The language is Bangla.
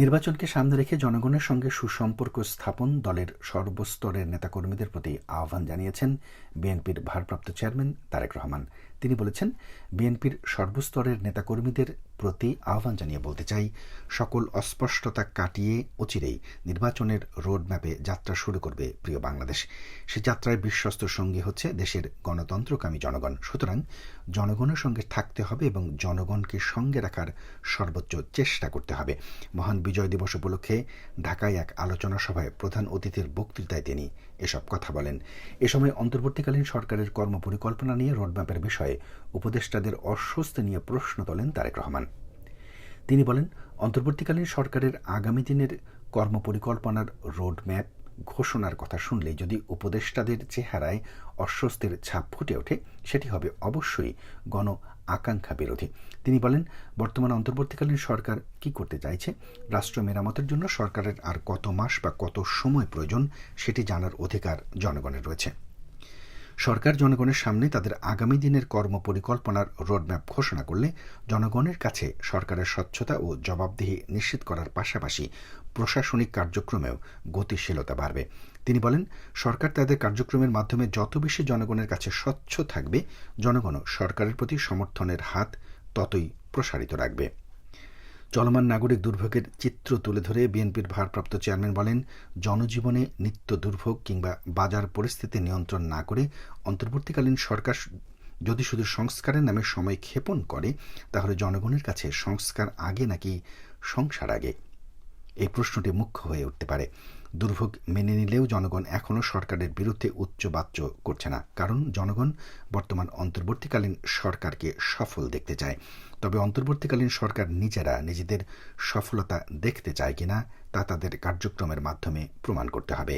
নির্বাচনকে সামনে রেখে জনগণের সঙ্গে সুসম্পর্ক স্থাপন দলের সর্বস্তরের নেতাকর্মীদের প্রতি আহ্বান জানিয়েছেন বিএনপির ভারপ্রাপ্ত চেয়ারম্যান তারেক রহমান। তিনি বলেছেন, বিএনপির সর্বস্তরের নেতাকর্মীদের প্রতি আহ্বান জানিয়ে বলতে চাই, সকল অস্পষ্টতা কাটিয়ে অচিরেই নির্বাচনের রোডম্যাপে যাত্রা শুরু করবে প্রিয় বাংলাদেশ। সে যাত্রায় বিশ্বস্ত সঙ্গী হচ্ছে দেশের গণতন্ত্রকামী জনগণ। সুতরাং জনগণের সঙ্গে থাকতে হবে এবং জনগণকে সঙ্গে রাখার সর্বোচ্চ চেষ্টা করতে হবে। মহান বিজয় দিবস উপলক্ষে ঢাকায় এক আলোচনা সভায় প্রধান অতিথির বক্তৃতায় তিনি এসব কথা বলেন। এ সময় অন্তর্বর্তীকালীন সরকারের কর্মপরিকল্পনা নিয়ে রোডম্যাপের বিষয়ে উপদেষ্টাদের অস্বস্তি নিয়ে প্রশ্ন তোলেন তারেক রহমান। তিনি বলেন, অন্তর্বর্তীকালীন সরকারের আগামী দিনের কর্মপরিকল্পনার রোডম্যাপ ঘোষণার কথা শুনলে যদি উপদেষ্টাদের চেহারায় অস্বস্তির ছাপ ফুটে ওঠে, সেটি হবে অবশ্যই গণ আকাঙ্ক্ষা বিরোধী। তিনি বলেন, বর্তমান অন্তর্বর্তীকালীন সরকার কি করতে চাইছে? রাষ্ট্র মেরামতের জন্য সরকারের আর কত মাস বা কত সময় প্রয়োজন, সেটি জানার অধিকার জনগণের রয়েছে। সরকার জনগণের সামনে তাদের আগামী দিনের কর্মপরিকল্পনার রোডম্যাপ ঘোষণা করলে জনগণের কাছে সরকারের স্বচ্ছতা ও জবাবদিহি নিশ্চিত করার পাশাপাশি প্রশাসনিক কার্যক্রমেও গতিশীলতা বাড়বে। তিনি বলেন, সরকার তাদের কার্যক্রমের মাধ্যমে যত বেশি জনগণের কাছে স্বচ্ছ থাকবে, জনগণও সরকারের প্রতি সমর্থনের হাত ততই প্রসারিত রাখবে। চলমান নাগরিক দুর্ভোগের চিত্র তুলে ধরে বিএনপির ভারপ্রাপ্ত চেয়ারম্যান বলেন, জনজীবনে নিত্য দুর্ভোগ কিংবা বাজার পরিস্থিতি নিয়ন্ত্রণ না করে অন্তর্বর্তীকালীন সরকার যদি শুধু সংস্কারের নামে সময় ক্ষেপণ করে, তাহলে জনগণের কাছে সংস্কার আগে নাকি সংসার আগে? এই প্রশ্নটি মুখ্য হয়ে উঠতে পারে। দুর্ভোগ মেনে নিলেও জনগণ এখনও সরকারের বিরুদ্ধে উচ্চ বাচ্য করছে না, কারণ জনগণ বর্তমান অন্তর্বর্তীকালীন সরকারকে সফল দেখতে চায়। তবে অন্তর্বর্তীকালীন সরকার নিজেরা নিজেদের সফলতা দেখতে চায় কিনা, তা তাদের কার্যক্রমের মাধ্যমে প্রমাণ করতে হবে।